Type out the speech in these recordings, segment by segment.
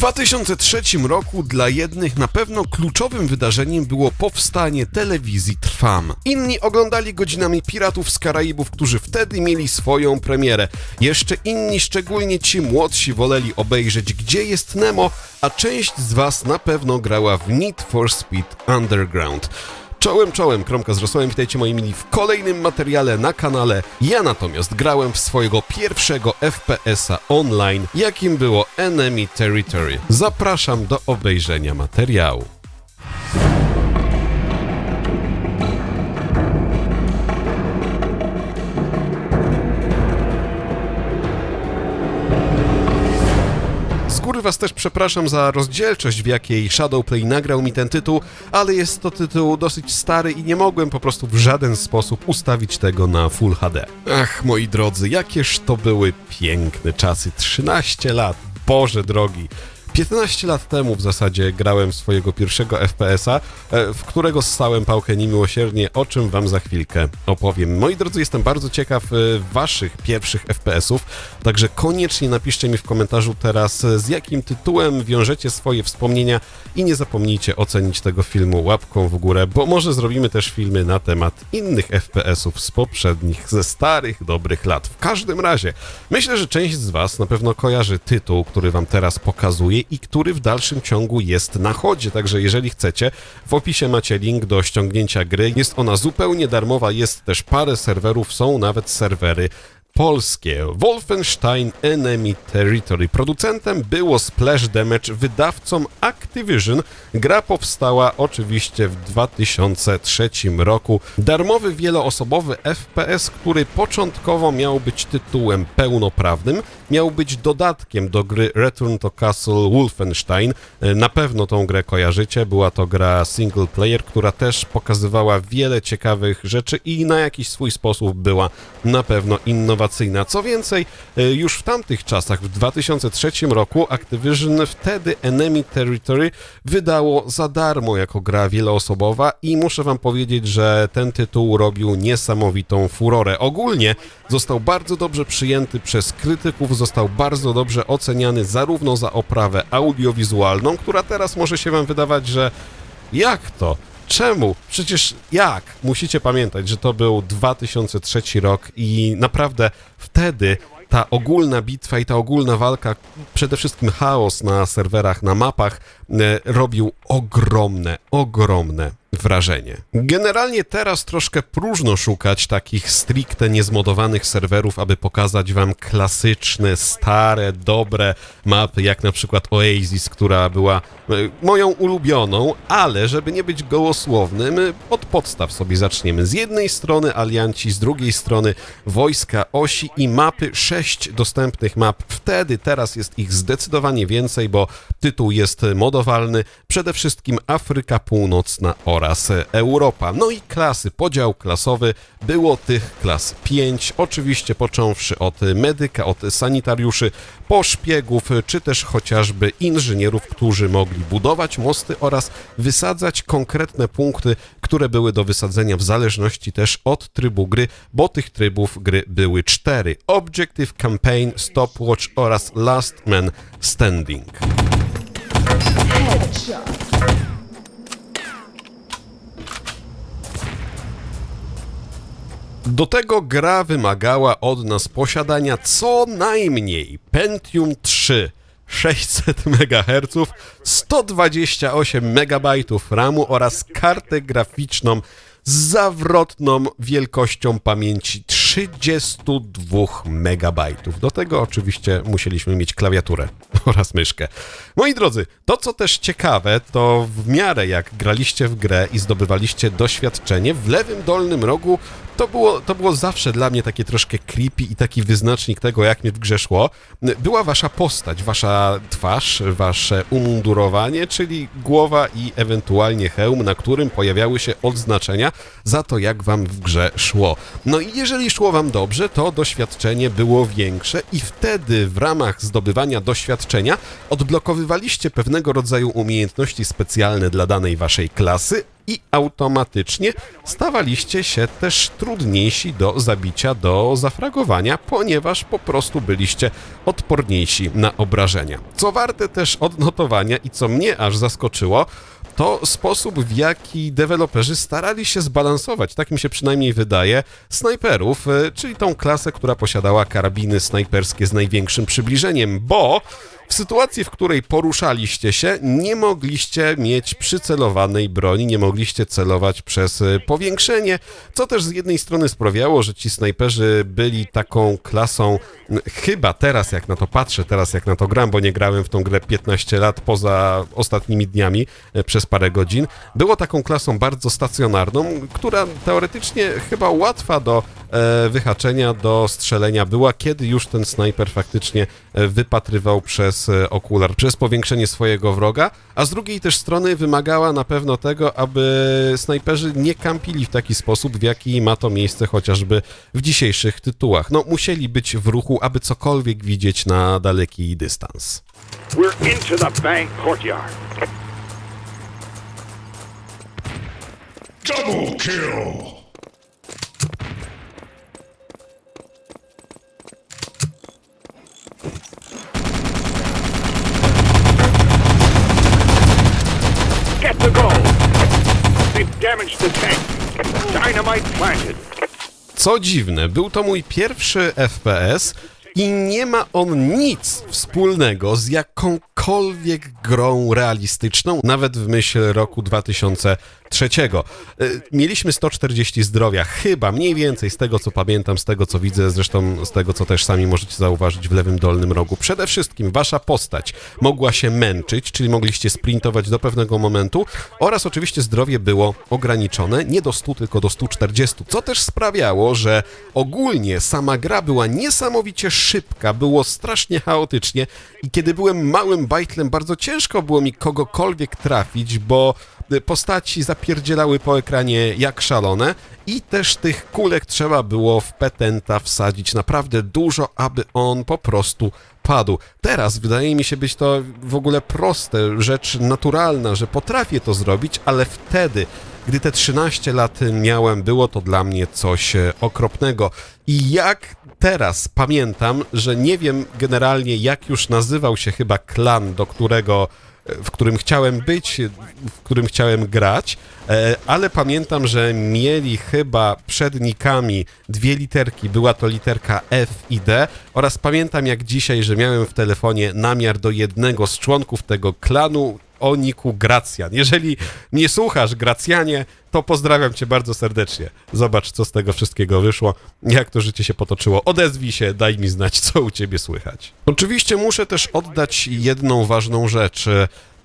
2003 roku dla jednych na pewno kluczowym wydarzeniem było powstanie telewizji Trwam. Inni oglądali godzinami Piratów z Karaibów, którzy wtedy mieli swoją premierę. Jeszcze inni, szczególnie ci młodsi, woleli obejrzeć Gdzie jest Nemo, a część z was na pewno grała w Need for Speed Underground. Czołem, czołem, Kromka z Rosłem, witajcie moi mili w kolejnym materiale na kanale. Ja natomiast grałem w swojego pierwszego FPS-a online, jakim było Enemy Territory. Zapraszam do obejrzenia materiału. Z góry was też przepraszam za rozdzielczość, w jakiej Shadowplay nagrał mi ten tytuł, ale jest to tytuł dosyć stary i nie mogłem po prostu w żaden sposób ustawić tego na Full HD. Ach, moi drodzy, jakież to były piękne czasy. 13 lat, Boże drogi. 15 lat temu w zasadzie grałem swojego pierwszego FPS-a, e, w którego ssałem pałkę niemiłosiernie, o czym wam za chwilkę opowiem. Moi drodzy, jestem bardzo ciekaw e, waszych pierwszych FPS-ów, także koniecznie napiszcie mi w komentarzu teraz, e, z jakim tytułem wiążecie swoje wspomnienia i nie zapomnijcie ocenić tego filmu łapką w górę, bo może zrobimy też filmy na temat innych FPS-ów z poprzednich, ze starych, dobrych lat. W każdym razie, myślę, że część z was na pewno kojarzy tytuł, który wam teraz pokazuję i który w dalszym ciągu jest na chodzie. Także jeżeli chcecie, w opisie macie link do ściągnięcia gry. Jest ona zupełnie darmowa, jest też parę serwerów, są nawet serwery polskie. Wolfenstein Enemy Territory. Producentem było Splash Damage, wydawcą Activision. Gra powstała oczywiście w 2003 roku. Darmowy, wieloosobowy FPS, który początkowo miał być tytułem pełnoprawnym, miał być dodatkiem do gry Return to Castle Wolfenstein. E, Na pewno tą grę kojarzycie. Była to gra single player, która też pokazywała wiele ciekawych rzeczy i na jakiś swój sposób była na pewno innowacyjna. Co więcej, e, już w tamtych czasach, w 2003 roku, Activision wtedy Enemy Territory wydało za darmo jako gra wieloosobowa i muszę wam powiedzieć, że ten tytuł robił niesamowitą furorę. Ogólnie został bardzo dobrze przyjęty przez krytyków, został bardzo dobrze oceniany zarówno za oprawę audiowizualną, która teraz może się wam wydawać, że jak to? Czemu? Przecież jak? Musicie pamiętać, że to był 2003 rok i naprawdę wtedy ta ogólna bitwa i ta ogólna walka, przede wszystkim chaos na serwerach, na mapach, e, robił ogromne, ogromne wrażenie. Generalnie teraz troszkę próżno szukać takich stricte niezmodowanych serwerów, aby pokazać wam klasyczne, stare, dobre mapy, jak na przykład Oasis, która była e, moją ulubioną, ale żeby nie być gołosłownym, e, od podstaw sobie zaczniemy. Z jednej strony alianci, z drugiej strony wojska osi i mapy, sześć dostępnych map. Wtedy, teraz jest ich zdecydowanie więcej, bo tytuł jest modowalny. Przede wszystkim Afryka Północna oraz Europa. No i klasy, podział klasowy. Było tych klas pięć, oczywiście począwszy od medyka, od sanitariuszy, po szpiegów, czy też chociażby inżynierów, którzy mogli budować mosty oraz wysadzać konkretne punkty, które były do wysadzenia w zależności też od trybu gry, bo tych trybów gry były cztery. Objective, Campaign, Stopwatch oraz Last Man Standing. Do tego gra wymagała od nas posiadania co najmniej Pentium 3 600 MHz, 128 MB RAMu oraz kartę graficzną z zawrotną wielkością pamięci 32 MB. Do tego oczywiście musieliśmy mieć klawiaturę oraz myszkę. Moi drodzy, to co też ciekawe, to w miarę jak graliście w grę i zdobywaliście doświadczenie, w lewym dolnym rogu to było, to było zawsze dla mnie takie troszkę creepy i taki wyznacznik tego, jak mnie w grze szło. Była wasza postać, wasza twarz, wasze umundurowanie, czyli głowa i ewentualnie hełm, na którym pojawiały się odznaczenia za to, jak wam w grze szło. No i jeżeli szło wam dobrze, to doświadczenie było większe i wtedy w ramach zdobywania doświadczenia odblokowywaliście pewnego rodzaju umiejętności specjalne dla danej waszej klasy i automatycznie stawaliście się też trudniejsi do zabicia, do zafragowania, ponieważ po prostu byliście odporniejsi na obrażenia. Co warte też odnotowania i co mnie aż zaskoczyło, to sposób, w jaki deweloperzy starali się zbalansować, tak mi się przynajmniej wydaje, snajperów, e, czyli tą klasę, która posiadała karabiny snajperskie z największym przybliżeniem, bo w sytuacji, w której poruszaliście się, nie mogliście mieć przycelowanej broni, nie mogliście celować przez e, powiększenie, co też z jednej strony sprawiało, że ci snajperzy byli taką klasą, chyba teraz jak na to patrzę, teraz jak na to gram, bo nie grałem w tą grę 15 lat poza ostatnimi dniami e, przez parę godzin, było taką klasą bardzo stacjonarną, która teoretycznie chyba łatwa do wyhaczenia, do strzelenia była, kiedy już ten snajper faktycznie e, wypatrywał przez e, okular, przez powiększenie swojego wroga, a z drugiej też strony wymagała na pewno tego, aby snajperzy nie kampili w taki sposób, w jaki ma to miejsce chociażby w dzisiejszych tytułach. No, musieli być w ruchu, aby cokolwiek widzieć na daleki dystans. We're into the bank courtyard. Double kill! Co dziwne, był to mój pierwszy FPS i nie ma on nic wspólnego z jakąkolwiek grą realistyczną, nawet w myśl roku 2003. Y, Mieliśmy 140 zdrowia, chyba mniej więcej z tego co pamiętam, z tego co widzę, zresztą z tego co też sami możecie zauważyć w lewym dolnym rogu. Przede wszystkim wasza postać mogła się męczyć, czyli mogliście sprintować do pewnego momentu oraz oczywiście zdrowie było ograniczone, nie do 100, tylko do 140, co też sprawiało, że ogólnie sama gra była niesamowicie szybka, było strasznie chaotycznie i kiedy byłem małym bajtlem, bardzo ciężko było mi kogokolwiek trafić, bo postaci zapierdzielały po ekranie jak szalone i też tych kulek trzeba było w petenta wsadzić naprawdę dużo, aby on po prostu padł. Teraz wydaje mi się być to w ogóle proste, rzecz naturalna, że potrafię to zrobić, ale wtedy, gdy te 13 lat miałem, było to dla mnie coś e, okropnego. I jak teraz pamiętam, że nie wiem generalnie jak już nazywał się chyba klan, do którego w którym chciałem być, w którym chciałem grać, e, ale pamiętam, że mieli chyba przed nikami dwie literki, była to literka F i D oraz pamiętam jak dzisiaj, że miałem w telefonie namiar do jednego z członków tego klanu o niku Gracjan. Jeżeli mnie słuchasz, Gracjanie, to pozdrawiam cię bardzo serdecznie. Zobacz, co z tego wszystkiego wyszło, jak to życie się potoczyło. Odezwij się, daj mi znać, co u ciebie słychać. Oczywiście muszę też oddać jedną ważną rzecz.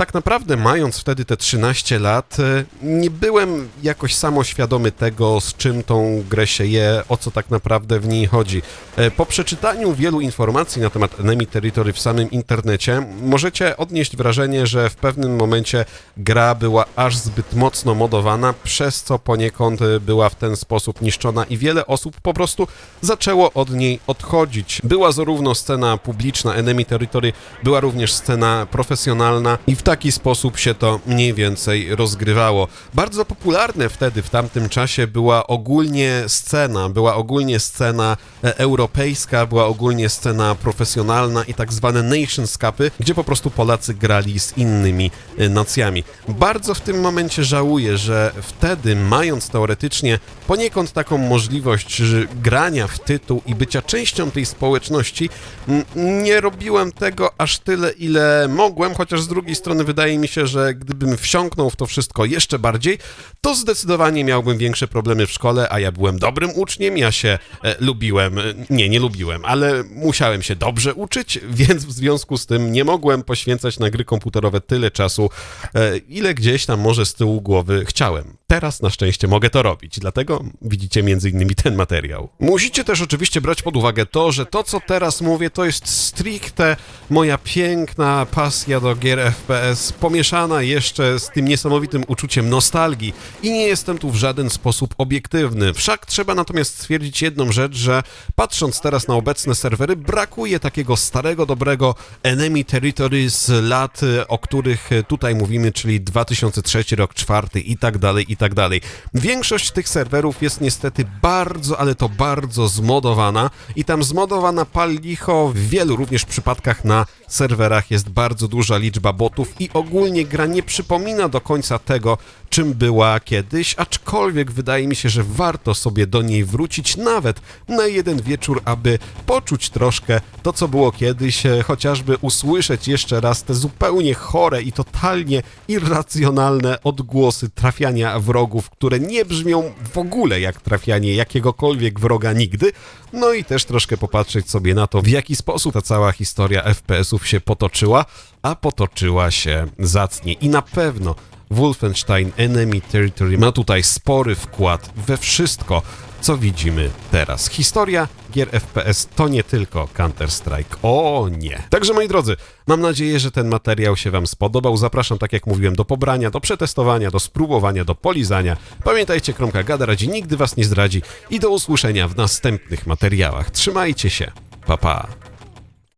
Tak naprawdę, mając wtedy te 13 lat, e, nie byłem jakoś samoświadomy tego, z czym tą grę się je, o co tak naprawdę w niej chodzi. E, Po przeczytaniu wielu informacji na temat Enemy Territory w samym internecie, możecie odnieść wrażenie, że w pewnym momencie gra była aż zbyt mocno modowana, przez co poniekąd e, była w ten sposób niszczona i wiele osób po prostu zaczęło od niej odchodzić. Była zarówno scena publiczna Enemy Territory, była również scena profesjonalna i w taki sposób się to mniej więcej rozgrywało. Bardzo popularne wtedy, w tamtym czasie była ogólnie scena, była ogólnie scena e, europejska, była ogólnie scena profesjonalna i tak zwane Nations Cupy, gdzie po prostu Polacy grali z innymi e, nacjami. Bardzo w tym momencie żałuję, że wtedy, mając teoretycznie poniekąd taką możliwość grania w tytuł i bycia częścią tej społeczności, nie robiłem tego aż tyle, ile mogłem, chociaż z drugiej strony wydaje mi się, że gdybym wsiąknął w to wszystko jeszcze bardziej, to zdecydowanie miałbym większe problemy w szkole, a ja byłem dobrym uczniem, ja się e, lubiłem, e, nie, nie lubiłem, ale musiałem się dobrze uczyć, więc w związku z tym nie mogłem poświęcać na gry komputerowe tyle czasu, e, ile gdzieś tam może z tyłu głowy chciałem. Teraz na szczęście mogę to robić, dlatego widzicie między innymi ten materiał. Musicie też oczywiście brać pod uwagę to, że to co teraz mówię to jest stricte moja piękna pasja do gier FPS, pomieszana jeszcze z tym niesamowitym uczuciem nostalgii i nie jestem tu w żaden sposób obiektywny. Wszak trzeba natomiast stwierdzić jedną rzecz, że patrząc teraz na obecne serwery, brakuje takiego starego, dobrego Enemy Territory z lat, o których tutaj mówimy, czyli 2003 rok, czwarty i tak dalej, i tak dalej. Większość tych serwerów jest niestety bardzo, ale to bardzo zmodowana i tam zmodowana pal licho w wielu również przypadkach na serwerach jest bardzo duża liczba botów i ogólnie gra nie przypomina do końca tego, czym była kiedyś, aczkolwiek wydaje mi się, że warto sobie do niej wrócić nawet na jeden wieczór, aby poczuć troszkę to, co było kiedyś, e, chociażby usłyszeć jeszcze raz te zupełnie chore i totalnie irracjonalne odgłosy trafiania wrogów, które nie brzmią w ogóle jak trafianie jakiegokolwiek wroga nigdy, no i też troszkę popatrzeć sobie na to, w jaki sposób ta cała historia FPS-ów się potoczyła, a potoczyła się zacnie. I na pewno Wolfenstein Enemy Territory ma tutaj spory wkład we wszystko, co widzimy teraz. Historia gier FPS to nie tylko Counter-Strike. O nie. Także moi drodzy, mam nadzieję, że ten materiał się Wam spodobał. Zapraszam, tak jak mówiłem, do pobrania, do przetestowania, do spróbowania, do polizania. Pamiętajcie, Kromka Gada radzi nigdy Was nie zdradzi i do usłyszenia w następnych materiałach. Trzymajcie się. Pa pa.